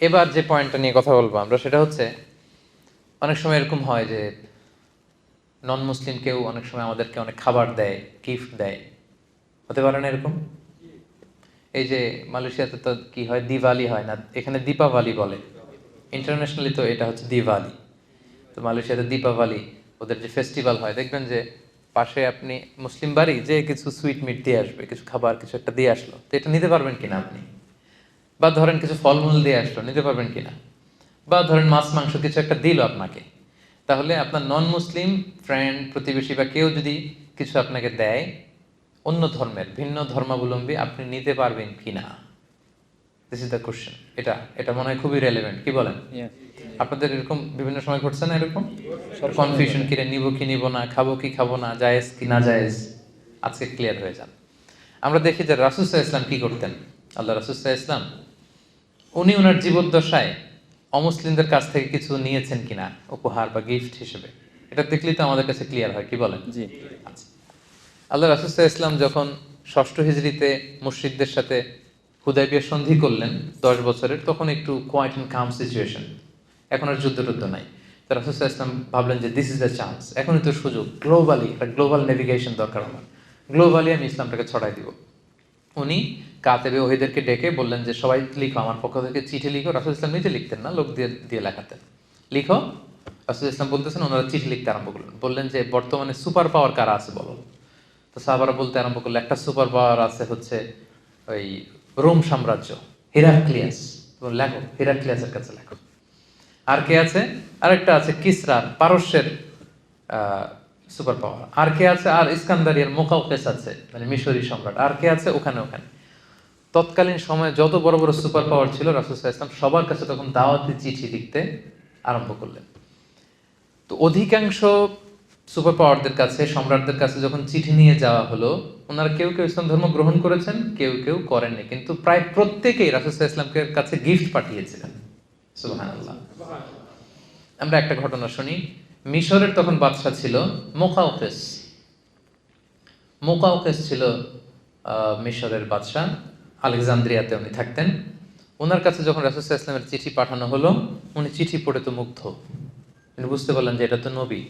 এবার যে পয়েন্টটা নিয়ে কথা বলব আমরা, সেটা হচ্ছে, অনেক সময় এরকম হয় যে নন মুসলিম কেউ অনেক সময় আমাদেরকে অনেক খাবার দেয় গিফট দেয়। হতে পারে না এরকম? এই যে মালয়েশিয়াতে তো কি হয়? দিওয়ালি হয় না, এখানে দীপাবলি বলে। ইন্টারন্যাশনালি তো এটা হচ্ছে দিওয়ালি। তো মালয়েশিয়াতে দীপাবলি, ওদের যে ফেস্টিভ্যাল হয়, দেখবেন যে পাশে আপনি মুসলিম বাড়ি, যে কিছু সুইট মিট দিয়ে আসবে, কিছু খাবার, কিছু একটা দিয়ে আসলো। তো এটা নিতে পারবেন কিনা আপনি? বা ধরেন কিছু ফলমূল দিয়ে আসলো নিতে পারবেন কিনা? বা ধরেন মাছ মাংস কিছু একটা দিল আপনাকে। তাহলে আপনার নন মুসলিম ফ্রেন্ড প্রতিবেশী বা কেউ যদি কিছু আপনাকে দেয় অন্য ধর্মের ভিন্ন ধর্মাবলম্বী আপনি নিতে পারবেন কিনা? দিস ইজ দ্য কোশ্চেন এটা এটা মনে হয় খুবই রেলেভেন্ট কি বলেন? আপনাদের এরকম বিভিন্ন সময় ঘটছে না এরকম? কনফিউশন কিরে নিব কি নিব না খাব কি খাব না জায়েজ কি না জায়েজ? আজকে ক্লিয়ার হয়ে যান। আমরা দেখি যে রাসুসাহ ইসলাম কি করতেন? আল্লাহ রাসুসাহ ইসলাম উনি ওনার জীবদ্দশায় অমুসলিমদের কাছ থেকে কিছু নিয়েছেন কিনা উপহার বা গিফট হিসেবে। এটা দেখলেই তো আমাদের কাছে ক্লিয়ার হয় কি বলেন? জি। আচ্ছা। আল্লাহ রাসুসাহ ইসলাম যখন ষষ্ঠ হিজড়িতে মুর্শিদদের সাথে হুদাইবিয়া সন্ধি করলেন দশ বছরের তখন একটু কোয়াইট অ্যান্ড কাম সিচুয়েশন এখন আর যুদ্ধ টুদ্ধ নাই। তো রাসুসাহ ইসলাম ভাবলেন যে দিস ইজ দ্য চান্স এখনই তো সুযোগ। গ্লোবালি একটা গ্লোবাল নেভিগেশন দরকার আমার। গ্লোবালি আমি ইসলামটাকে ছড়াই দিব। উনি কাতেবে ওহিদেরকে ডেকে বললেন যে, সবাই লিখো, আমার পক্ষ থেকে চিঠি লিখো, রাসুল ইসলাম নিজে লিখতেন না, লোক দিয়ে দিয়ে লেখাতেন। লিখো, রাসুল ইসলাম বলতেছেন, ওনারা চিঠি লিখতে আরম্ভ করলেন। বললেন যে, বর্তমানে সুপার পাওয়ার কারা আছে বলো? তো সাহাবারা বলতে আরম্ভ করল একটা সুপার পাওয়ার আছে হচ্ছে ওই রোম সাম্রাজ্য, হিরাক্লিয়াস। লেখো, হিরাক্লিয়াসের কাছে লেখো। আর কে আছে? আরেকটা আছে, কিসরার, পারস্যের সুপার পাওয়ার। আর কে আছে? আর ইস্কান্দারিয়ার মোকাউকেস আছে মানে মিশরি সম্রাট। আর কে আছে? ওখানে ওখানে। তৎকালীন সময়ে যত বড় বড় সুপার পাওয়ার ছিল রাসুসাহ ইসলাম সবার কাছে তখন দাওয়াতি চিঠি লিখতে আরম্ভ করলেন। তো অধিকাংশ সুপার পাওয়ারদের কাছে, সম্রাটদের কাছে যখন চিঠি নিয়ে যাওয়া হলো, ওনারা কেউ কেউ ইসলাম ধর্ম গ্রহণ করেছেন, কেউ কেউ করেননি। কিন্তু প্রায় প্রত্যেকেই রাসুসাহ ইসলামকে কাছে গিফট পাঠিয়েছিলেন। সুবহানাল্লাহ। আমরা একটা ঘটনা শুনি। মিশরের তখন বাদশা ছিল মোকাউকেস মোকাউকেস ছিল মিশরের বাদশা আলেকজান্দ্রিয়াতে উনি থাকতেন। ওনার কাছে যখন রাসুসাহ ইসলামের চিঠি পাঠানো হলো, উনি চিঠি পড়ে তো মুগ্ধ। তিনি বুঝতে পারলেন যে এটা তো নবী।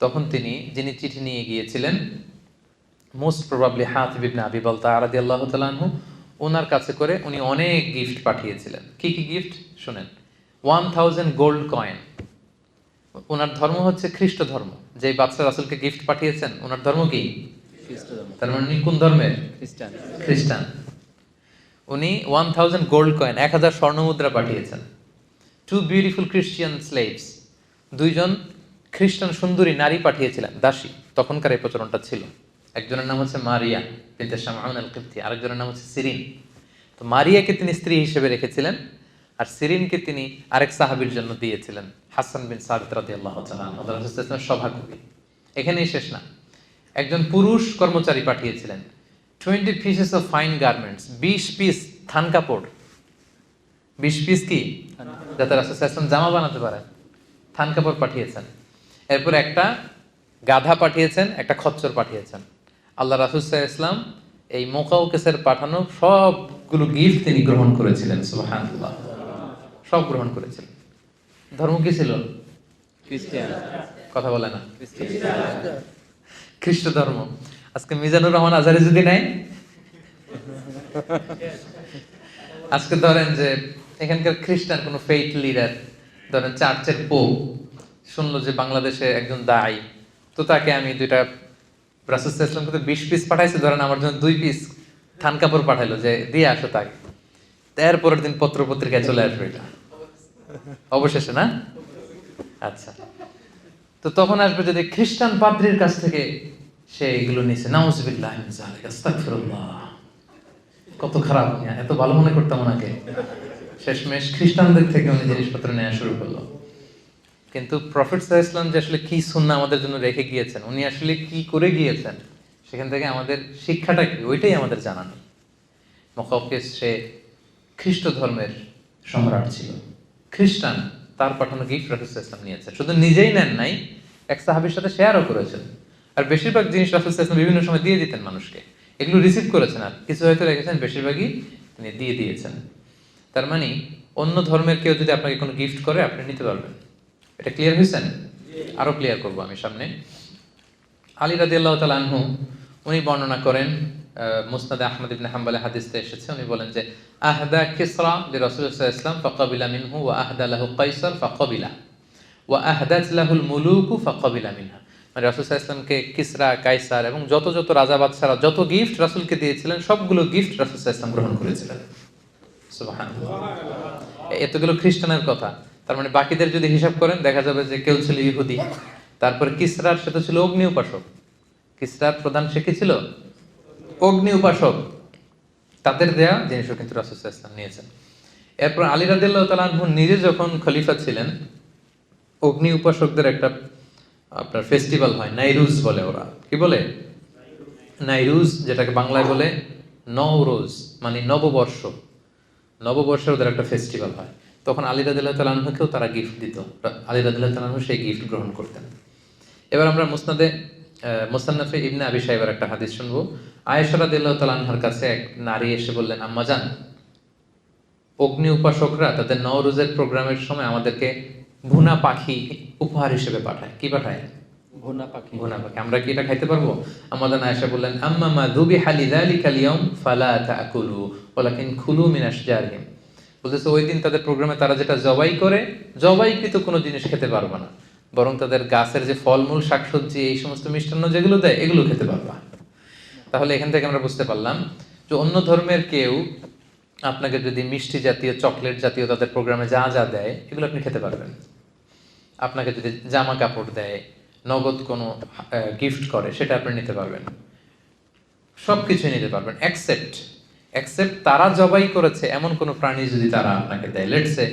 তখন তিনি, যিনি চিঠি নিয়ে গিয়েছিলেন মোস্ট প্রবাবলি হাত বিবনে বলতা আরাদি আল্লাহ তালানহু ওনার কাছে করে উনি অনেক গিফট পাঠিয়েছিলেন। কি কি গিফট শুনেন। ওয়ান থাউজেন্ড গোল্ড কয়েন ওনার ধর্ম হচ্ছে খ্রিস্ট ধর্ম। যে বাদশা রাসুলকে গিফট পাঠিয়েছেন, ওনার ধর্ম কি? তার মানে উনি কোন ধর্মের? খ্রিস্টান। খ্রিস্টান। উনি ওয়ান থাউজেন্ড গোল্ড কয়েন এক হাজার স্বর্ণমুদ্রা পাঠিয়েছেন। টু বিউটিফুল খ্রিস্টিয়ান স্লেভস দুইজন খ্রিস্টান সুন্দরী নারী পাঠিয়েছিলেন দাসী। তখনকার এই প্রচলনটা ছিল। একজনের নাম হচ্ছে মারিয়া বিনতে শামাউন আল কিপ্তি আরেকজনের নাম হচ্ছে সিরিন। তো মারিয়াকে তিনি স্ত্রী হিসেবে রেখেছিলেন আর সিরিনকে তিনি আরেক সাহাবীর জন্য দিয়েছিলেন হাসান বিন সাবিত তাআলা আল্লাহ সভাকবি। এখানেই শেষ না। একজন পুরুষ কর্মচারী পাঠিয়েছিলেন। Twenty pieces of fine garments বিশ পিস থান কাপড়। বিশ পিস কি? যাতে রাসুল জামা বানাতে পারেন। থান কাপড় পাঠিয়েছেন। এরপর একটা গাধা পাঠিয়েছেন একটা খচ্চর পাঠিয়েছেন। আল্লাহ রাসুল ইসলাম এই মোকাউকেসের পাঠানো সবগুলো গিফট তিনি গ্রহণ করেছিলেন সুবহানাল্লাহ। সব গ্রহণ করেছিলেন। ধর্ম কি ছিল? কথা বলে না। খ্রিস্ট ধর্ম। আজকে মিজানুর রহমান আজারি যদি নাই? আজকে ধরেন যে এখানকার খ্রিস্টান কোনো ফেইট লিডার ধরেন চার্চের পো শুনলো যে বাংলাদেশে একজন দায়ী, তো তাকে আমি দুইটা রাসুল ইসলামকে বিশ পিস পাঠাইছে, ধরেন আমার জন্য দুই পিস থান কাপড় পাঠাইলো যে দিয়ে আসো তাকে। এর পরের দিন পত্র পত্রিকায় চলে আসবে এটা। অবশেষে না? আচ্ছা। তো তখন আসবে যদি খ্রিস্টান পাদ্রির কাছ থেকে সে এগুলো নিছে নাউজুবিল্লাহ কত খারাপ এত ভালো মনে করতাম ওনাকে। শেষমেশ খ্রিস্টানদের থেকে উনি জিনিসপত্র নেওয়া শুরু করল। কিন্তু প্রফেট ইসলাম যে আসলে কি সুন্না আমাদের জন্য রেখে গিয়েছেন, উনি আসলে কি করে গিয়েছেন, সেখান থেকে আমাদের শিক্ষাটা কি, ওইটাই আমাদের জানা নেই। মকাউকেস সে খ্রিস্ট ধর্মের সম্রাট ছিল। খ্রিস্টান তার পাঠানো গিফট রাসুল ইসলাম নিয়েছে। শুধু নিজেই নেন নাই, এক সাহাবির সাথে শেয়ারও করেছেন। আর বেশিরভাগ জিনিস রাসুল ইসলাম বিভিন্ন সময় দিয়ে দিতেন মানুষকে। এগুলো রিসিভ করেছেন আর কিছু হয়তো রেখেছেন, বেশিরভাগই তিনি দিয়ে দিয়েছেন। তার মানে অন্য ধর্মের কেউ যদি আপনাকে কোনো গিফট করে, আপনি নিতে পারবেন। এটা ক্লিয়ার হয়েছেন আরও ক্লিয়ার করব আমি সামনে। আলী রাজি আল্লাহ আনহু, উনি বর্ণনা করেন মুসনাদে আহমদ ইবনে হাম্বালে হাদিসতে এসেছে। উনি বলেন যে, আহদা কিসরা লি রাসূলুল্লাহ ইসলাম ফাকাবিলা মিনহু ওয়া আহদা লাহু কাইসার ফাকাবিলা। ওয়া আহদাত লাহুল মুলুকু, ফাকাবিলা মিনহা। মানে রাসূল ইসলামকে কিসরা কাইসার এবং যত যত রাজা বাদশারা যত গিফট রাসূলকে দিয়েছিলেন, সবগুলো গিফট রাসূল ইসলাম গ্রহণ করেছিলেন। এতগুলো খ্রিস্টানের কথা। তার মানে বাকিদের যদি হিসাব করেন, দেখা যাবে যে কেউ ছিল ইহুদি। তারপরে কিসরার সাথে ছিল অগ্নি উপাসক কিসরার প্রধান সে ছিল? অগ্নি উপাসক, তাদের দেয়া জিনিসও কিন্তু রাসুল ইসলাম নিয়েছেন। এরপর আলী রাদিল্লাহ তালাহু নিজে যখন খলিফা ছিলেন, অগ্নি উপাসকদের একটা, আপনার ফেস্টিভ্যাল হয়, নাইরুজ বলে ওরা। কি বলে? নাইরুজ, যেটাকে বাংলায় বলে নওরোজ মানে নববর্ষ। নববর্ষের ওদের একটা ফেস্টিভ্যাল হয়। তখন আলী রাদিল্লাহ তালাহুকেও তারা গিফট দিত। আলী রাদিল্লাহ তালাহু সেই গিফট গ্রহণ করতেন। এবার আমরা মুসনাদে মুসান্নাফে ইবনে আবি সাহেবের একটা হাদিস শুনব। আয়েশা রাদিল্লাহ কাছে এক নারী এসে বললেন আম্মা জান অগ্নি উপাসকরা তাদের নওরোজের প্রোগ্রামের সময় আমাদেরকে ভুনা পাখি উপহার হিসেবে পাঠায়। কি পাঠায়? ভুনা পাখি। ভুনা পাখি। আমরা কি এটা খাইতে পারব? আমাদের আয়েশা বললেন আম্মা মা দুবি হালি যালিকাল ইয়াউম ফালা তাকুলু ওয়ালাকিন খুলু আশজারিহিম। বলতেছে ওই দিন তাদের প্রোগ্রামে তারা যেটা জবাই করে জবাইকৃত কোনো জিনিস খেতে পারবে না। বরং তাদের গাছের যে ফলমূল শাকসবজি এই সমস্ত মিষ্টান্ন যেগুলো দেয় এগুলো খেতে পারবা। তাহলে এখান থেকে আমরা বুঝতে পারলাম যে অন্য ধর্মের কেউ আপনাকে যদি মিষ্টি জাতীয়, চকলেট জাতীয় তাদের প্রোগ্রামে যা যা দেয়, এগুলো আপনি খেতে পারবেন। আপনাকে যদি জামা কাপড় দেয়, নগদ কোনো গিফট করে, সেটা আপনি নিতে পারবেন। সব কিছুই নিতে পারবেন অ্যাকসেপ্ট অ্যাকসেপ্ট তারা জবাই করেছে, এমন কোনো প্রাণী যদি তারা আপনাকে দেয়। লেটসে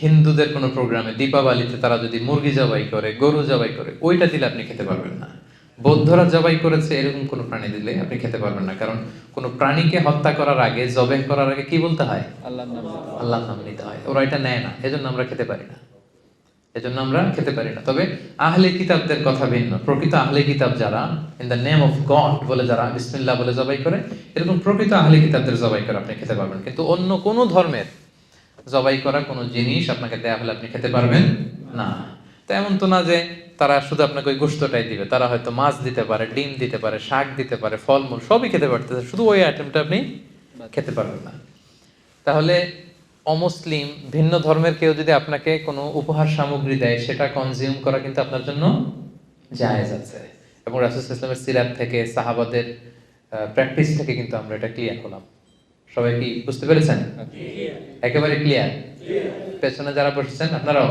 হিন্দুদের কোনো প্রোগ্রামে, দীপাবলিতে তারা যদি মুরগি জবাই করে, গরু জবাই করে, ওইটা দিলে আপনি খেতে পারবেন না। বৌদ্ধরা জবাই করেছে এরকম কোনো প্রাণী দিলে আপনি খেতে পারবেন না। কারণ কোনো প্রাণীকে হত্যা করার আগে জবাই করার আগে কি বলতে হয়? আল্লাহ নাম নিতে নাম নিতে হয়। ওরা এটা নেয় না। এজন্য আমরা খেতে পারি না। এজন্য আমরা খেতে পারি না। তবে আহলে কিতাবদের কথা ভিন্ন। প্রকৃত আহলে কিতাব যারা in the name of God বলে যারা বিসমিল্লাহ বলে জবাই করে এরকম প্রকৃত আহলে কিতাবদের জবাই করে আপনি খেতে পারবেন। কিন্তু অন্য কোনো ধর্মের জবাই করা কোনো জিনিস আপনাকে দেয়া হলে আপনি খেতে পারবেন না। তো এমন তো না যে তারা শুধু আপনাকে ওই গোস্তটাই দিবে। তারা হয়তো মাছ দিতে পারে ডিম দিতে পারে শাক দিতে পারে ফলমূল সবই খেতে পারতেছে। শুধু ওই আইটেমটা আপনি খেতে পারবেন না। তাহলে অমুসলিম ভিন্ন ধর্মের কেউ যদি আপনাকে কোনো উপহার সামগ্রী দেয় সেটা কনজিউম করা কিন্তু আপনার জন্য জায়েজ আছে। এবং রাসুল ইসলামের সিরাত থেকে সাহাবাদের প্র্যাকটিস থেকে কিন্তু আমরা এটা ক্লিয়ার হলাম। সবাই কি বুঝতে পেরেছেন? একেবারে ক্লিয়ার পেছনে যারা বসেছেন আপনারাও?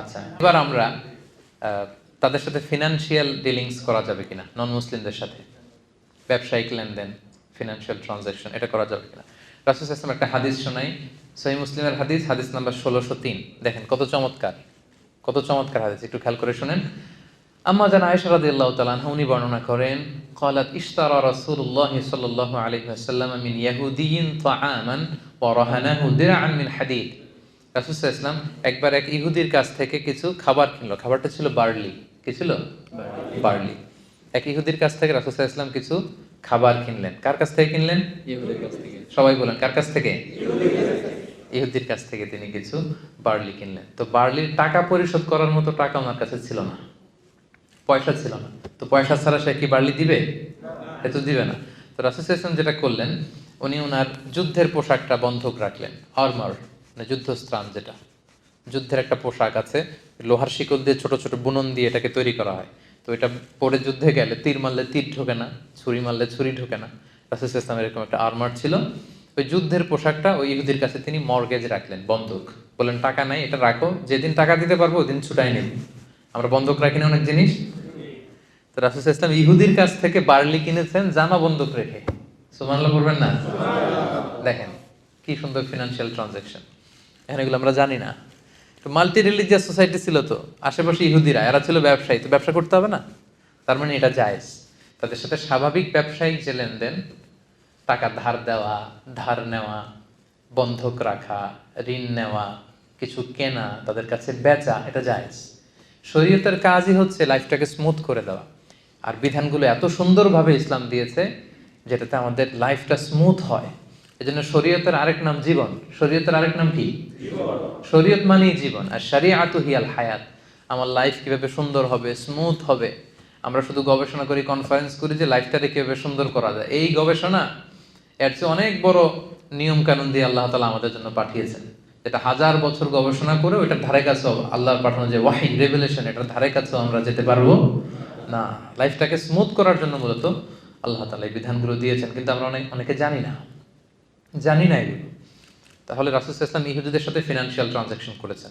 আচ্ছা এবার আমরা তাদের সাথে ফিনান্সিয়াল ডিলিংস করা যাবে কিনা নন মুসলিমদের সাথে ব্যবসায়িক লেনদেন ফিনান্সিয়াল ট্রানজাকশন এটা করা যাবে কিনা রাসুল ইসলাম একটা হাদিস শোনাই সহি মুসলিমের হাদিস হাদিস নাম্বার ষোলোশো তিন দেখেন কত চমৎকার কত চমৎকার হাদিস একটু খেয়াল করে শুনেন আম্মা জান আয়েশা রাদিয়াল্লাহু তাআলা আনহা উনি বর্ণনা করেন قالت اشترى رسول الله صلى الله عليه وسلم من يهودي طعاما ورهنه درعا من حديد আলাইহি ওয়াসাল্লাম একবার এক ইহুদির কাছ থেকে কিছু খাবার কিনলো। খাবারটা ছিল বার্লি। কি ছিল? বার্লি। এক ইহুদির কাছ থেকে আলাইহি ওয়াসাল্লাম কিছু খাবার কিনলেন। কার কাছ থেকে কিনলেন? সবাই বলেন কার কাছ থেকে? ইহুদির কাছ থেকে তিনি কিছু বার্লি কিনলেন। তো বার্লির টাকা পরিশোধ করার মতো টাকা ওনার কাছে ছিল না। পয়সা ছিল না। তো পয়সা ছাড়া সে কি বার্লি দিবে? এ তো দিবে না। তো রাসুসেশন যেটা করলেন উনি ওনার যুদ্ধের পোশাকটা বন্ধক রাখলেন। আর্মার। মানে যুদ্ধস্ত্রাণ যেটা। যুদ্ধের একটা পোশাক আছে, লোহার শিকল দিয়ে ছোট ছোট বুনন দিয়ে এটাকে তৈরি করা হয়। তো এটা পরে যুদ্ধে গেলে তীর মারলে তীর ঢোকে না, ছুরি মারলে ছুরি ঢোকে না। রাসুল ইসলামের এরকম একটা আর্মার ছিল। ওই যুদ্ধের পোশাকটা ওই ইহুদির কাছে তিনি মর্গেজ রাখলেন বন্ধক বললেন, টাকা নাই, এটা রাখো, যেদিন টাকা দিতে পারব ওদিন ছুটাই নেব। আমরা বন্ধক রাখি না অনেক জিনিস? তো রাসুল ইসলাম ইহুদির কাছ থেকে বার্লি কিনেছেন, জামা বন্ধক রেখে। সুমানলা করবেন না? দেখেন, কি সুন্দর ফিনান্সিয়াল ট্রানজাকশন এখানে এগুলো আমরা জানি না। তো মাল্টি রিলিজিয়াস সোসাইটি ছিল তো, আশেপাশে ইহুদিরা, এরা ছিল ব্যবসায়ী, তো ব্যবসা করতে হবে না। তার মানে এটা জায়েজ। তাদের সাথে স্বাভাবিক ব্যবসায়িক যে লেনদেন, টাকা ধার দেওয়া, ধার নেওয়া, বন্ধক রাখা, ঋণ নেওয়া, কিছু কেনা, তাদের কাছে বেচা, এটা জায়েজ। শরীয়তের কাজই হচ্ছে লাইফটাকে স্মুথ করে দেওয়া। আর বিধানগুলো এত সুন্দরভাবে ইসলাম দিয়েছে, যেটাতে আমাদের লাইফটা স্মুথ হয়। এজন্য শরীয়তের আরেক নাম জীবন। শরীয়তের আরেক নাম কি? শরীয়ত মানেই জীবন। আর শারিআতু হিয়াল হায়াত। আমার লাইফ কীভাবে সুন্দর হবে স্মুথ হবে? আমরা শুধু গবেষণা করি কনফারেন্স করি যে লাইফটাকে কীভাবে সুন্দর করা যায়। এই গবেষণা, এর চেয়ে অনেক বড় নিয়ম কানুন দিয়ে আল্লাহ তালা আমাদের জন্য পাঠিয়েছেন। যেটা হাজার বছর গবেষণা করে ওইটার ধারে কাছেও আল্লাহর পাঠানো যে ওয়াহিদ রেভেলেশন এটার ধারে কাছেও আমরা যেতে পারব না। লাইফটাকে স্মুথ করার জন্য মূলত আল্লাহ তালা এই বিধানগুলো দিয়েছেন। কিন্তু আমরা অনেক, অনেকে জানি না। জানি না এগুলো। তাহলে রাসুল ইসলাম ইহুদিদের সাথে ফিনান্সিয়াল ট্রানজাকশন করেছেন।